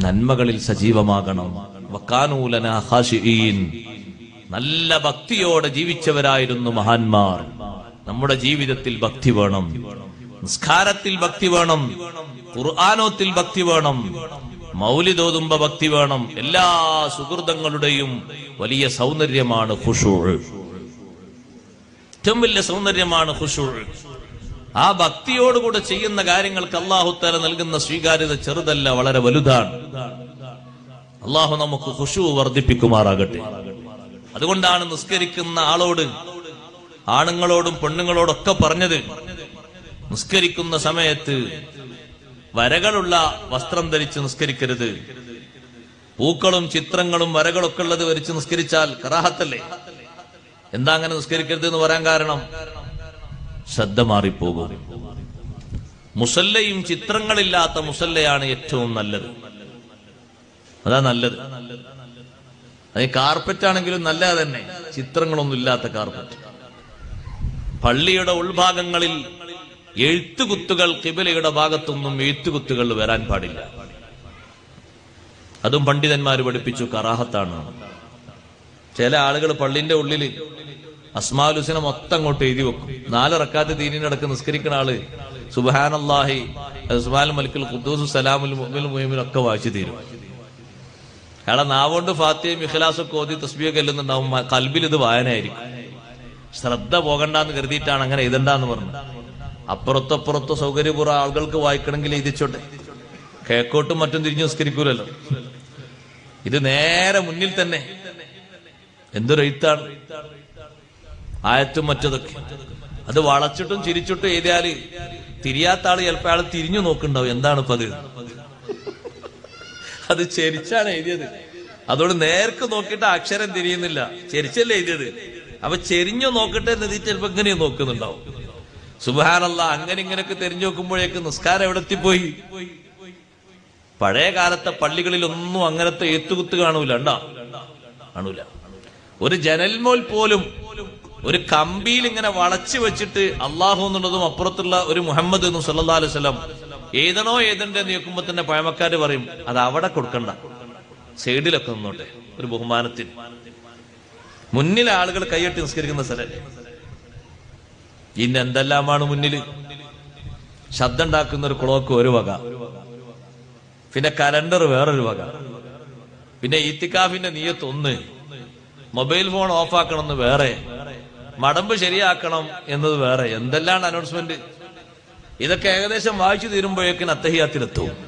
നന്മകളിൽ സജീവമാകണം. വക്കാനൂലന ഹാഷിഈൻ. നല്ല ഭക്തിയോടെ ജീവിച്ചവരായിരുന്നു മഹാന്മാർ. നമ്മുടെ ജീവിതത്തിൽ ഭക്തി വേണം. നിസ്കാരത്തിൽ ഭക്തി വേണം. ഖുർആാനോത്തിൽ ഭക്തി വേണം. മൗലിതോതുമ്പ ഭക്തി വേണം. എല്ലാ സുഹൃതങ്ങളുടെയും വലിയ സൗന്ദര്യമാണ് ഖുഷൂൾ ഏറ്റവും വലിയ സൗന്ദര്യമാണ് ഖുഷൂ ആ ഭക്തിയോടുകൂടെ ചെയ്യുന്ന കാര്യങ്ങൾക്ക് അള്ളാഹുത്തല നൽകുന്ന സ്വീകാര്യത ചെറുതല്ല വളരെ വലുതാണ്. അള്ളാഹു നമുക്ക് ഖുഷു വർദ്ധിപ്പിക്കുമാറാകട്ടെ. അതുകൊണ്ടാണ് നിസ്കരിക്കുന്ന ആളോട് ആണുങ്ങളോടും പെണ്ണുങ്ങളോടൊക്കെ പറഞ്ഞത്. നിസ്കരിക്കുന്ന സമയത്ത് വരകളുള്ള വസ്ത്രം ധരിച്ച് നിസ്കരിക്കരുത്. പൂക്കളും ചിത്രങ്ങളും വരകളൊക്കെ ഉള്ളത് വരിച്ച് നിസ്കരിച്ചാൽ കറാഹത്തല്ലേ? എന്താ അങ്ങനെ നിസ്കരിക്കരുത് എന്ന് പറയാൻ കാരണം? ശ്രദ്ധ മാറിപ്പോകും. മുസല്ലയും ചിത്രങ്ങളില്ലാത്ത മുസല്ലയാണ് ഏറ്റവും നല്ലത്. അതാ നല്ലത്. അത് കാർപ്പറ്റ് ആണെങ്കിലും നല്ല തന്നെ. ചിത്രങ്ങളൊന്നും ഇല്ലാത്ത കാർപ്പറ്റ്. പള്ളിയുടെ ഉൾഭാഗങ്ങളിൽ എഴുത്തുകുത്തുകൾ കിബിലയുടെ ഭാഗത്തൊന്നും എഴുത്തുകുത്തുകൾ വരാൻ പാടില്ല. അതും പണ്ഡിതന്മാർ പഠിപ്പിച്ചു കറാഹത്താണ്. ചില ആളുകൾ പള്ളിന്റെ ഉള്ളിൽ അസ്മാലുസിനെ മൊത്തം അങ്ങോട്ട് എഴുതി വെക്കും. നാല് റക്കാത്ത് ദീനിനടക്ക് നിസ്കരിക്കുന്ന ആൾ സുബാനല്ലാഹി സുബാൻ മലിക്കുൽ ഖുദ്ദൂസ് സലാമുൽ മുഅ്മിനുൽ മുഹിമിനും ഒക്കെ വായിച്ചു തീരും. അയാളെ നാവോണ്ട് ഫാത്തിയും ഇഖ്ലാസൊക്കെ ഓതി തസ്ബിയൊക്കെ എല്ലുന്നുണ്ടാവും കൽബിൽ ഇത് വായനയായിരിക്കും. ശ്രദ്ധ പോകണ്ടെന്ന് കരുതിയിട്ടാണ് അങ്ങനെ എഴുതണ്ടെന്ന് പറഞ്ഞു അപ്പുറത്തപ്പുറത്തോ സൗകര്യപൂർവം ആളുകൾക്ക് വായിക്കണമെങ്കിൽ എഴുതിച്ചോട്ടെ. കേക്കോട്ടും മറ്റും തിരിഞ്ഞു നിസ്കരിക്കൂലല്ലോ. ഇത് നേരെ മുന്നിൽ തന്നെ. എന്തൊരു എഴുത്താണ്. ആയത്തും മറ്റതൊക്കെ. അത് വളച്ചിട്ടും ചിരിച്ചിട്ടും എഴുതിയാൽ തിരിയാത്ത ആൾ ചിലപ്പോ ആൾ തിരിഞ്ഞു നോക്കുന്നുണ്ടാവും. എന്താണ് ഇപ്പൊ അത് ചെരിച്ചാണ് എഴുതിയത്. അതുകൊണ്ട് നേർക്ക് നോക്കിയിട്ട് അക്ഷരം തിരിയുന്നില്ല. ചെരിച്ചല്ലേ എഴുതിയത്? അപ്പൊ ചെരിഞ്ഞു നോക്കട്ടെ എന്ന് ചിലപ്പോ ഇങ്ങനെ നോക്കുന്നുണ്ടാവും. സുബാനല്ല അങ്ങനെ ഇങ്ങനെയൊക്കെ തെരഞ്ഞു നോക്കുമ്പോഴേക്ക് നിസ്കാരം എവിടെ പോയി പഴയ കാലത്തെ പള്ളികളിൽ ഒന്നും അങ്ങനത്തെ എത്തുകുത്ത് കാണൂല ഉണ്ടാ കാണൂല. ഒരു ജനൽമോൽ പോലും ഒരു കമ്പിയിൽ ഇങ്ങനെ വളച്ചു വെച്ചിട്ട് അള്ളാഹു എന്നുള്ളതും അപ്പുറത്തുള്ള ഒരു മുഹമ്മദ് എന്നും സല്ലാ അലൈഹി സ്വലം ഏതണോ ഏതന്റെ നോക്കുമ്പോ തന്നെ പഴമക്കാര് പറയും അത് അവിടെ കൊടുക്കണ്ട. സൈഡിലൊക്കെ നിന്നോട്ടെ. ഒരു ബഹുമാനത്തിന്. മുന്നിൽ ആളുകൾ കൈയിട്ട് നിസ്കരിക്കുന്ന സ്ഥലല്ലേ? ഇന്ന് എന്തെല്ലാമാണ് മുന്നിൽ? ശബ്ദം ഉണ്ടാക്കുന്ന ഒരു ക്ലോക്ക് ഒരു വക. പിന്നെ കലണ്ടർ വേറൊരു വക. പിന്നെ ഈത്തിക്കാഫിന്റെ നീയത്ത് ഒന്ന്. മൊബൈൽ ഫോൺ ഓഫ് ആക്കണമെന്ന് വേറെ. മടമ്പ് ശരിയാക്കണം എന്നത് വേറെ. എന്തെല്ലാം അനൗൺസ്മെന്റ് ഇതൊക്കെ ഏകദേശം വായിച്ചു തീരുമ്പോഴേക്കിന് അത്തഹിയാത്തിലെത്തും.